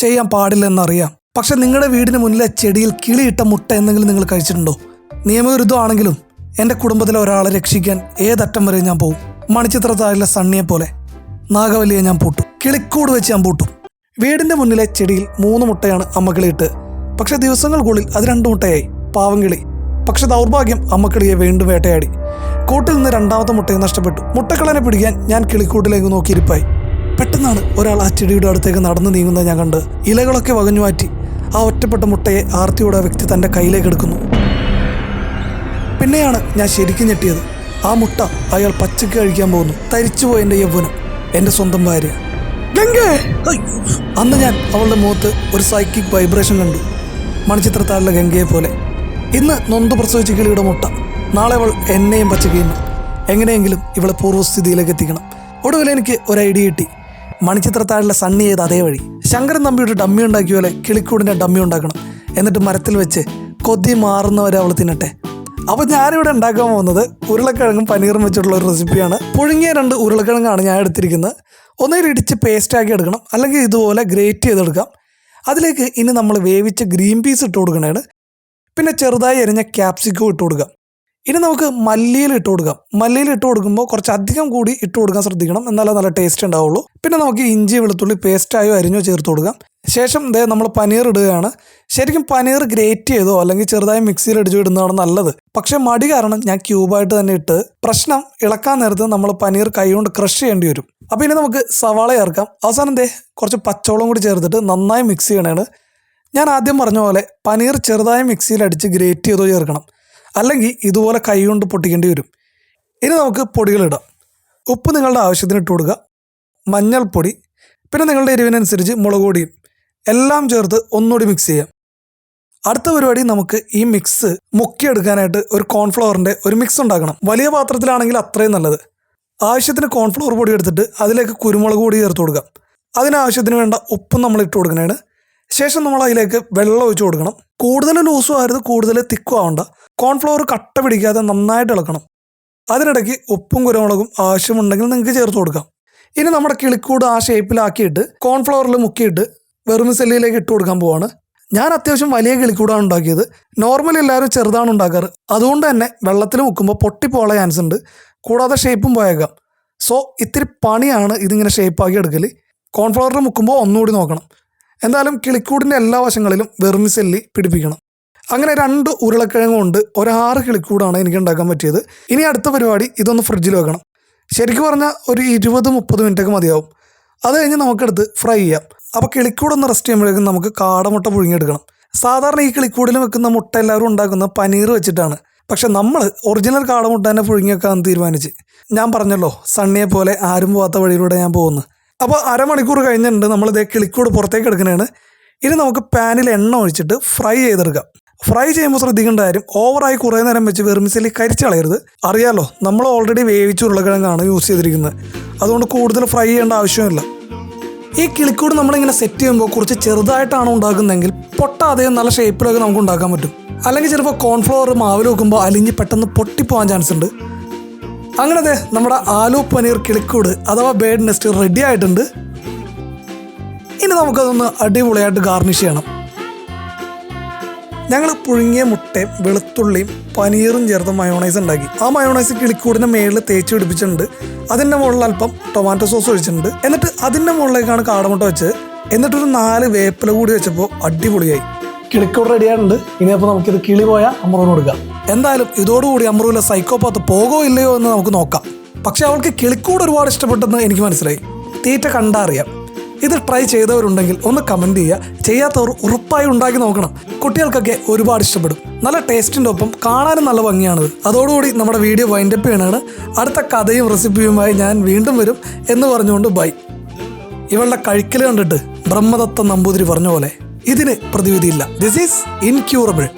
ചെയ്യാൻ പാടില്ലെന്നറിയാം. പക്ഷെ നിങ്ങളുടെ വീടിന് മുന്നിലെ ചെടിയിൽ കിളിയിട്ട മുട്ട എന്തെങ്കിലും നിങ്ങൾ കഴിച്ചിട്ടുണ്ടോ? നിയമവിരുദ്ധമാണെങ്കിലും എന്റെ കുടുംബത്തിലെ ഒരാളെ രക്ഷിക്കാൻ ഏതറ്റം വരെ ഞാൻ പോകും മണിച്ചിത്ര താഴിലെ സണ്ണിയെ പോലെ നാഗവല്ലിയെ ഞാൻ പൂട്ടും. കിളിക്കൂട് വെച്ച് ഞാൻ പൂട്ടും. വീടിന്റെ മുന്നിലെ ചെടിയിൽ മൂന്ന് മുട്ടയാണ് അമ്മ കിളിയിട്ട്. പക്ഷെ ദിവസങ്ങൾക്കുള്ളിൽ അത് രണ്ട് മുട്ടയായി. പാവം കിളി. പക്ഷെ ദൗർഭാഗ്യം അമ്മക്കിളിയെ വീണ്ടും വേട്ടയാടി. കൂട്ടിൽ നിന്ന് രണ്ടാമത്തെ മുട്ടയെ നഷ്ടപ്പെട്ടു. മുട്ടക്കളനെ പിടിക്കാൻ ഞാൻ കിളിക്കൂട്ടിലേക്ക് നോക്കിയിരിപ്പായി. പെട്ടെന്നാണ് ഒരാൾ ആ ചെടിയുടെ അടുത്തേക്ക് നടന്നു നീങ്ങുന്നത് ഞാൻ കണ്ട്. ഇലകളൊക്കെ വകഞ്ഞു മാറ്റി ആ ഒറ്റപ്പെട്ട മുട്ടയെ ആർത്തിയോടെ ആ വ്യക്തി തന്റെ കയ്യിലേക്ക് എടുക്കുന്നു. പിന്നെയാണ് ഞാൻ ശരിക്കും ഞെട്ടിയത്. ആ മുട്ട അയാൾ പച്ചക്ക് കഴിക്കാൻ പോകുന്നു. തരിച്ചുപോയ എന്റെ യൗവനം എന്റെ സ്വന്തം ഭാര്യ. അന്ന് ഞാൻ അവളുടെ മുഖത്ത് ഒരു സൈക്കിക് വൈബ്രേഷൻ കണ്ടു. മണിച്ചിത്രത്താളിലെ ഗംഗയെ പോലെ. ഇന്ന് നൊന്ത് പ്രസവിച്ച കിളിയുടെ മുട്ട. നാളെ അവൾ എന്നെയും പച്ചക്കയും എങ്ങനെയെങ്കിലും ഇവളെ പൂർവസ്ഥിതിയിലേക്ക് എത്തിക്കണം. ഒടുവിൽ എനിക്ക് ഒരു ഐഡിയ കിട്ടി. മണിച്ചിത്രത്താഴിലെ സണ്ണി ചെയ്ത് അതേ വഴി. ശങ്കരൻ നമ്പിയുടെ ഡമ്മി ഉണ്ടാക്കിയ പോലെ കിളിക്കൂടിന്റെ ഡമ്മി ഉണ്ടാക്കണം. എന്നിട്ട് മരത്തിൽ വെച്ച് കൊതി മാറുന്നവരെ അവൾ തിന്നട്ടെ. അപ്പൊ ഞാനിവിടെ ഉണ്ടാക്കാൻ പോകുന്നത് ഉരുളക്കിഴങ്ങും പനീറും വെച്ചിട്ടുള്ള ഒരു റെസിപ്പിയാണ്. പുഴുങ്ങിയ രണ്ട് ഉരുളക്കിഴങ്ങാണ് ഞാൻ എടുത്തിരിക്കുന്നത്. ഒന്നുകിൽ ഇടിച്ച് പേസ്റ്റാക്കി എടുക്കണം. അല്ലെങ്കിൽ ഇതുപോലെ ഗ്രേറ്റ് ചെയ്തെടുക്കാം. അതിലേക്ക് ഇനി നമ്മൾ വേവിച്ച ഗ്രീൻ പീസ് ഇട്ട് കൊടുക്കണേണ്. പിന്നെ ചെറുതായി എരിഞ്ഞ ക്യാപ്സിക്കം ഇട്ട് കൊടുക്കാം. ഇനി നമുക്ക് മല്ലിയിൽ ഇട്ട് കൊടുക്കാം. മല്ലിയിൽ ഇട്ട് കൊടുക്കുമ്പോൾ കുറച്ച് അധികം കൂടി ഇട്ട് കൊടുക്കാൻ ശ്രദ്ധിക്കണം. എന്നാലേ നല്ല ടേസ്റ്റ് ഉണ്ടാവുള്ളൂ. പിന്നെ നമുക്ക് ഇഞ്ചി വെളുത്തുള്ളി പേസ്റ്റായോ അരിഞ്ഞോ ചേർത്ത് കൊടുക്കാം. ശേഷം ദേ നമ്മൾ പനീർ ഇടുകയാണ്. ശരിക്കും പനീർ ഗ്രേറ്റ് ചെയ്തോ അല്ലെങ്കിൽ ചെറുതായി മിക്സിയിൽ അടിച്ചു ഇടുന്നതാണ് നല്ലത്. പക്ഷെ മടി കാരണം ഞാൻ ക്യൂബായിട്ട് തന്നെ ഇട്ട് പ്രശ്നം ഇളക്കാൻ നേരത്ത് നമ്മൾ പനീർ കൈകൊണ്ട് ക്രഷ് ചെയ്യേണ്ടി വരും. അപ്പോൾ ഇനി നമുക്ക് സവാള ചേർക്കാം. അവസാനം ദേ കുറച്ച് പച്ചവളം കൂടി ചേർത്തിട്ട് നന്നായി മിക്സ് ചെയ്യണേണ്. ഞാൻ ആദ്യം പറഞ്ഞ പോലെ പനീർ ചെറുതായി മിക്സിയിൽ അടിച്ച് ഗ്രേറ്റ് ചെയ്തോ ചേർക്കണം. അല്ലെങ്കിൽ ഇതുപോലെ കൈ കൊണ്ട് പൊട്ടിക്കേണ്ടി വരും. ഇനി നമുക്ക് പൊടികളിടാം ഉപ്പ് നിങ്ങളുടെ ആവശ്യത്തിന് ഇട്ട് കൊടുക്കുക. മഞ്ഞൾപ്പൊടി പിന്നെ നിങ്ങളുടെ എരിവിനനുസരിച്ച് മുളക് പൊടിയും എല്ലാം ചേർത്ത് ഒന്നുകൂടി മിക്സ് ചെയ്യാം. അടുത്ത പരിപാടി നമുക്ക് ഈ മിക്സ് മുക്കിയെടുക്കാനായിട്ട് ഒരു കോൺഫ്ലവറിന്റെ ഒരു മിക്സ് ഉണ്ടാക്കണം. വലിയ പാത്രത്തിലാണെങ്കിൽ അത്രയും നല്ലത്. ആവശ്യത്തിന് കോൺഫ്ലവർ പൊടി എടുത്തിട്ട് അതിലേക്ക് കുരുമുളക് പൊടി ചേർത്ത് കൊടുക്കാം അതിനാവശ്യത്തിന് വേണ്ട ഉപ്പും നമ്മൾ ഇട്ട് കൊടുക്കണേണ് ശേഷം നമ്മൾ അതിലേക്ക് വെള്ളം ഒഴിച്ച് കൊടുക്കണം. കൂടുതൽ ലൂസും ആയിരുന്നു കൂടുതൽ തിക്കും ആവണ്ട. കോൺഫ്ലവർ കട്ട പിടിക്കാതെ നന്നായിട്ട് ഇളക്കണം. അതിനിടയ്ക്ക് ഉപ്പും കുരുമുളകും ആവശ്യമുണ്ടെങ്കിൽ നിങ്ങൾക്ക് ചേർത്ത് കൊടുക്കാം. ഇനി നമ്മുടെ കിളിക്കൂട് ആ ഷേപ്പിലാക്കിയിട്ട് കോൺഫ്ലവറിൽ മുക്കിയിട്ട് വെറുമിസെല്ലിയിലേക്ക് ഇട്ട് കൊടുക്കാൻ പോവാണ്. ഞാൻ അത്യാവശ്യം വലിയ കിളിക്കൂടാണ് ഉണ്ടാക്കിയത്. നോർമലി എല്ലാവരും ചെറുതാണ് ഉണ്ടാക്കാറ്. അതുകൊണ്ട് തന്നെ വെള്ളത്തിൽ മുക്കുമ്പോൾ പൊട്ടിപ്പോള ചാൻസ് ഉണ്ട്. കൂടാതെ ഷേപ്പും പോയേക്കാം. സോ ഇത്തിരി പണിയാണ് ഇതിങ്ങനെ ഷേപ്പാക്കി എടുക്കൽ കോൺഫ്ലവറിൽ മുക്കുമ്പോൾ ഒന്നുകൂടി നോക്കണം. എന്തായാലും കിളിക്കൂടിന്റെ എല്ലാ വശങ്ങളിലും വെറുമിസെല്ലി പിടിപ്പിക്കണം. അങ്ങനെ രണ്ട് ഉരുളക്കിഴങ്ങ് ഒരാറ് കിളിക്കൂടാണ് എനിക്ക് ഉണ്ടാക്കാൻ പറ്റിയത്. ഇനി അടുത്ത പരിപാടി ഇതൊന്ന് ഫ്രിഡ്ജിൽ വെക്കണം. ശരിക്കും പറഞ്ഞാൽ ഒരു ഇരുപത് മുപ്പത് മിനിറ്റൊക്കെ മതിയാവും. അത് കഴിഞ്ഞ് നമുക്കെടുത്ത് ഫ്രൈ ചെയ്യാം. അപ്പോൾ കിളിക്കൂടൊന്ന് റെസ്റ്റ് ചെയ്യുമ്പോഴേക്കും നമുക്ക് കാടമുട്ട പുഴുങ്ങിയെടുക്കണം. സാധാരണ ഈ കിളിക്കൂടിൽ വെക്കുന്ന മുട്ട എല്ലാവരും ഉണ്ടാക്കുന്ന പനീർ വെച്ചിട്ടാണ്. പക്ഷെ നമ്മൾ ഒറിജിനൽ കാടമുട്ട തന്നെ പുഴുങ്ങിയേക്കാന്ന് തീരുമാനിച്ച്. ഞാൻ പറഞ്ഞല്ലോ സണ്ണിയെ പോലെ ആരും പോകാത്ത വഴിയിലൂടെ ഞാൻ പോകുന്നു. അപ്പോൾ അരമണിക്കൂർ കഴിഞ്ഞിട്ടുണ്ട്. നമ്മളിതേ കിളിക്കൂട് പുറത്തേക്ക് എടുക്കുന്നതാണ്. ഇനി നമുക്ക് പാനിൽ എണ്ണ ഒഴിച്ചിട്ട് ഫ്രൈ ചെയ്തെടുക്കാം. ഫ്രൈ ചെയ്യുമ്പോൾ ശ്രദ്ധിക്കേണ്ട കാര്യം ഓവറായി കുറേ നേരം വെച്ച് വെറുമിസലി കരിച്ച് കളയരുത് അറിയാലോ നമ്മൾ ഓൾറെഡി വേവിച്ച ഉരുളക്കിഴങ്ങാണ് യൂസ് ചെയ്തിരിക്കുന്നത്. അതുകൊണ്ട് കൂടുതൽ ഫ്രൈ ചെയ്യേണ്ട ആവശ്യമില്ല. ഈ കിളിക്കൂട് നമ്മളിങ്ങനെ സെറ്റ് ചെയ്യുമ്പോൾ കുറച്ച് ചെറുതായിട്ടാണ് ഉണ്ടാക്കുന്നതെങ്കിൽ പൊട്ടാതെ നല്ല ഷേപ്പിലൊക്കെ നമുക്ക് ഉണ്ടാക്കാൻ പറ്റും. അല്ലെങ്കിൽ ചിലപ്പോൾ കോൺഫ്ലവർ മാവിൽ വെക്കുമ്പോൾ അലിഞ്ഞ് പെട്ടെന്ന് പൊട്ടിപ്പോകാൻ ചാൻസ് ഉണ്ട്. അങ്ങനെ അതെ നമ്മുടെ ആലു പനീർ കിളിക്കൂട് അഥവാ ബേഡ് നെസ്റ്റ് റെഡി ആയിട്ടുണ്ട്. ഇനി നമുക്കതൊന്ന് അടിപൊളിയായിട്ട് ഗാർണിഷ് ചെയ്യണം. ഞങ്ങൾ പുഴുങ്ങിയ മുട്ടയും വെളുത്തുള്ളിയും പനീറും ചേർത്ത് മയോണൈസ് ഉണ്ടാക്കി. ആ മയോണൈസ് കിളിക്കൂടിന്റെ മേളിൽ തേച്ച് പിടിപ്പിച്ചിട്ടുണ്ട്. അതിന്റെ മുകളിൽ അല്പം ടൊമാറ്റോ സോസ് ഒഴിച്ചിട്ടുണ്ട്. എന്നിട്ട് അതിന്റെ മുകളിലേക്കാണ് കാടമുട്ട വെച്ചത്. എന്നിട്ടൊരു നാല് വേപ്പില കൂടി വെച്ചപ്പോൾ അടിപൊളിയായി. കിളിക്കൂട് റെഡിയായിട്ടുണ്ട് ഇനി അപ്പോൾ നമുക്കിത് കിളി പോയാൽ അമ്രുവിന് കൊടുക്കാം. എന്തായാലും ഇതോടുകൂടി അമ്രുവിലെ സൈക്കോപാത്ത് പോകോ ഇല്ലയോ എന്ന് നമുക്ക് നോക്കാം. പക്ഷെ അവൾക്ക് കിളിക്കൂട് ഒരുപാട് ഇഷ്ടപ്പെട്ടെന്ന് എനിക്ക് മനസ്സിലായി. തീറ്റ കണ്ടാ അറിയാം. ഇത് ട്രൈ ചെയ്തവരുണ്ടെങ്കിൽ ഒന്ന് കമന്റ് ചെയ്യുക. ചെയ്യാത്തവർ ഉറപ്പായി ഉണ്ടാക്കി നോക്കണം. കുട്ടികൾക്കൊക്കെ ഒരുപാട് ഇഷ്ടപ്പെടും. നല്ല ടേസ്റ്റിന്റെ ഒപ്പം കാണാനും നല്ല ഭംഗിയാണത്. അതോടുകൂടി നമ്മുടെ വീഡിയോ വൈൻഡപ്പ് ചെയ്യണമാണ് അടുത്ത കഥയും റെസിപ്പിയുമായി ഞാൻ വീണ്ടും വരും എന്ന് പറഞ്ഞുകൊണ്ട് ബൈ ഇവളുടെ കഴിക്കൽ കണ്ടിട്ട് ബ്രഹ്മദത്ത നമ്പൂതിരി പറഞ്ഞ പോലെ ഇതിന് പ്രതിവിധിയില്ല. This is incurable